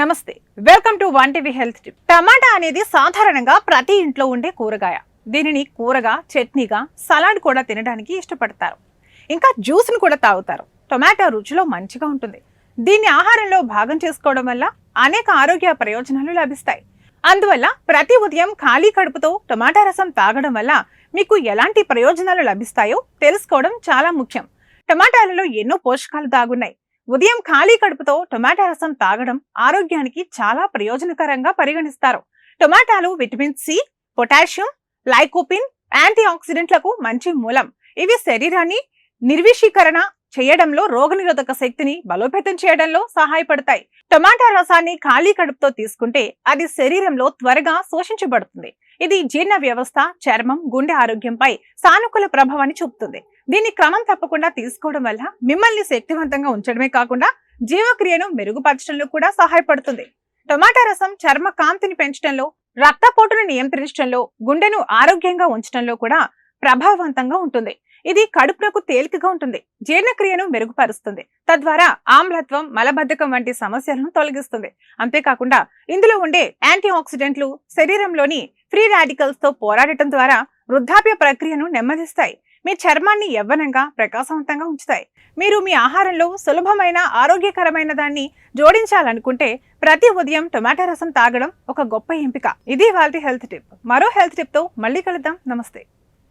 నమస్తే. Welcome to one TV health tip టమాటా అనేది సాధారణంగా ప్రతి ఇంట్లో ఉండే కూరగాయ. దీనిని కూరగా చట్నీగా సలాడ్ కూడా తినడానికి ఇష్టపడతారు. ఇంకా జ్యూస్ను కూడా తాగుతారు. టొమాటో రుచిలో మంచిగా ఉంటుంది. దీన్ని ఆహారంలో భాగం చేసుకోవడం వల్ల అనేక ఆరోగ్య ప్రయోజనాలు లభిస్తాయి. అందువల్ల ప్రతి ఉదయం ఖాళీ కడుపుతో టొమాటా రసం తాగడం వల్ల మీకు ఎలాంటి ప్రయోజనాలు లభిస్తాయో తెలుసుకోవడం చాలా ముఖ్యం. టమాటాలలో ఎన్నో పోషకాలు దాగున్నాయి. ఉదయం ఖాళీ కడుపుతో టొమాటా రసం తాగడం ఆరోగ్యానికి చాలా ప్రయోజనకరంగా పరిగణిస్తారు. టొమాటాలు vitamin C potassium lycopene anti ఆక్సిడెంట్లకు మంచి మూలం. ఇవి శరీరాన్ని నిర్విషీకరణ చేయడంలో రోగనిరోధక శక్తిని బలోపేతం చేయడంలో సహాయపడతాయి. టొమాటా రసాన్ని ఖాళీ కడుపుతో తీసుకుంటే అది శరీరంలో త్వరగా శోషించబడుతుంది. ఇది జీర్ణ వ్యవస్థ చర్మం గుండె ఆరోగ్యంపై సానుకూల ప్రభావాన్ని చూపుతుంది. దీన్ని క్రమం తప్పకుండా తీసుకోవడం వల్ల మిమ్మల్ని శక్తివంతంగా ఉంచడమే కాకుండా జీవక్రియను మెరుగుపరచడంలో కూడా సహాయపడుతుంది. టొమాటా రసం చర్మ కాంతిని పెంచడంలో రక్తపోటును నియంత్రించడంలో గుండెను ఆరోగ్యంగా ఉంచడంలో కూడా ప్రభావవంతంగా ఉంటుంది. ఇది కడుపునకు తేలికగా ఉంటుంది. జీర్ణక్రియను మెరుగుపరుస్తుంది. తద్వారా ఆమ్లత్వం మలబద్ధకం వంటి సమస్యలను తొలగిస్తుంది. అంతేకాకుండా ఇందులో ఉండే యాంటీ ఆక్సిడెంట్లు శరీరంలోని ఫ్రీ రాడికల్స్తో పోరాడటం ద్వారా వృద్ధాప్య ప్రక్రియను నెమ్మదిస్తాయి. మీ చర్మాన్ని యవ్వనంగా ప్రకాశవంతంగా ఉంచుతాయి. మీరు మీ ఆహారంలో సులభమైన ఆరోగ్యకరమైన దాన్ని జోడించాలనుకుంటే ప్రతి ఉదయం టొమాటో రసం తాగడం ఒక గొప్ప ఎంపిక. ఇది వాళ్ళ హెల్త్ టిప్. మరో హెల్త్ టిప్తో మళ్ళీ కలుద్దాం. నమస్తే.